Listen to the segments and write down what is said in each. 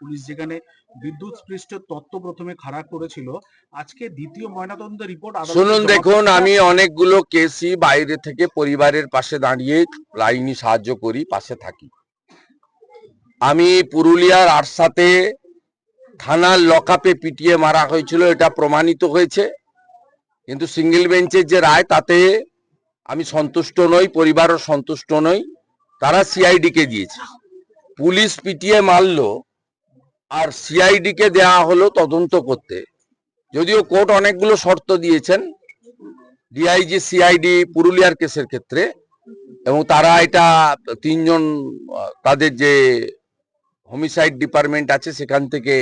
Police যেখানে বিদ্যুৎ স্পৃষ্ট তত্ত্ব প্রথমে খারাপ করেছিল। আজকে দ্বিতীয় ময়নাতদন্তের রিপোর্ট শুনুন দেখুন আমি অনেকগুলো কেসই বাইরে থেকে পরিবারের পাশে দাঁড়িয়ে লাইনি সাহায্য করি পাশে থাকি। আমি পুরুলিয়ার আরসাতে থানার লকআপে পিটিয়ে মারা হয়েছিল এটা প্রমাণিত হয়েছে। কিন্তু সিঙ্গেল বেঞ্চের যে রায় তাতে আমি সন্তুষ্ট নই পরিবারও সন্তুষ্ট নই। তারা সিআইডিকে দিয়েছে। পুলিশ পিটিয়ে মারলো আর সিআইডি কে দেওয়া হলো তদন্ত করতে। যদিও কোর্ট অনেকগুলো শর্ত দিয়েছেন ডিআইজি সিআইডি পুরুলিয়ার কেসের ক্ষেত্রে, এবং তারা এটা তিনজন, তাদের যে হোমিসাইড ডিপার্টমেন্ট আছে সেখান থেকে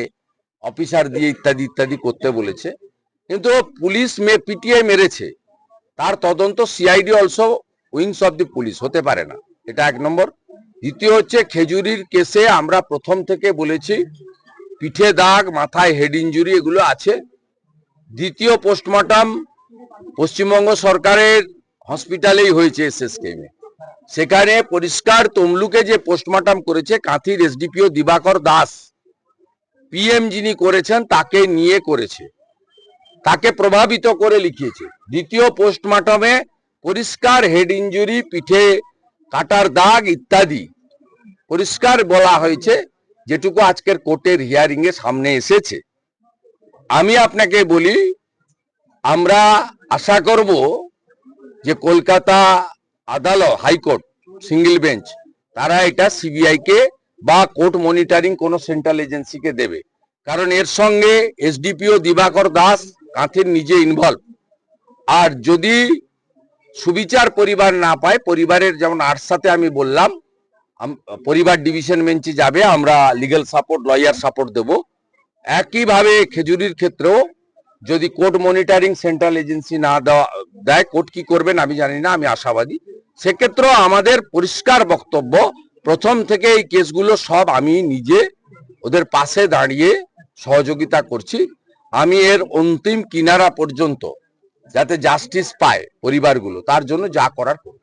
অফিসার দিয়ে ইত্যাদি ইত্যাদি করতে বলেছে। কিন্তু পুলিশ মে পিটিআই মেরেছে। তার তদন্ত CID also wings of the police হতে পারে না। এটা এক নম্বর। দ্বিতীয় হচ্ছে খেজুরির কেসে আমরা প্রথম থেকে বলেছি পিঠে দাগ, মাথায় হেড ইঞ্জুরি এগুলো আছে। দ্বিতীয় পোস্টমর্টম পশ্চিমবঙ্গ সরকারের হসপিটালেই হয়েছে এসএসকেমে সেখানে পরিষ্কার তমলুকে যে পোস্টমর্টম করেছে, কাঁথির এসডিপিও দিবাকর দাস। পিএম যিনি করেছেন, তাকে নিয়ে করেছে। তাকে প্রভাবিত করে লিখিয়েছে। দ্বিতীয় পোস্টমর্টমে পরিষ্কার হেড ইঞ্জুরি পিঠে কাটার দাগ ইত্যাদি। পরিষ্কার বলা হয়েছে যেটুকু আজকের কোর্টের হিয়ারিং এ সামনে এসেছে, আমি আপনাকে বলি, আমরা আশা করব যে কলকাতা আদালত হাইকোর্ট সিঙ্গেল বেঞ্চ তারা এটা সিবিআই কে বা কোর্ট মনিটরিং কোন সেন্ট্রাল এজেন্সিকে দেবে। কারণ এর সঙ্গে এসডিপিও দিবাকর দাস কাঁথির নিজে ইনভলভ আর যদি সুবিচার পরিবার না পায়, পরিবারের যেমন আটসাতে আমি বললাম পরিবার ডিভিশন বেঞ্চে যাবে, আমরা লিগ্যাল সাপোর্ট লয়ার সাপোর্ট দেব। একইভাবে খেজুরির ক্ষেত্রেও যদি কোর্ট মনিটরিং সেন্ট্রাল এজেন্সি না দেওয়া, দেয় কোর্ট কি করবেন আমি জানি না, আমি আশাবাদী। সেক্ষেত্রেও আমাদের পরিষ্কার বক্তব্য, প্রথম থেকে এই কেসগুলো সব আমি নিজে ওদের পাশে দাঁড়িয়ে সহযোগিতা করছি। আমি এর অন্তিম কিনারা পর্যন্ত যাতে জাস্টিস পায় পরিবারগুলো, তার জন্য যা করার করব।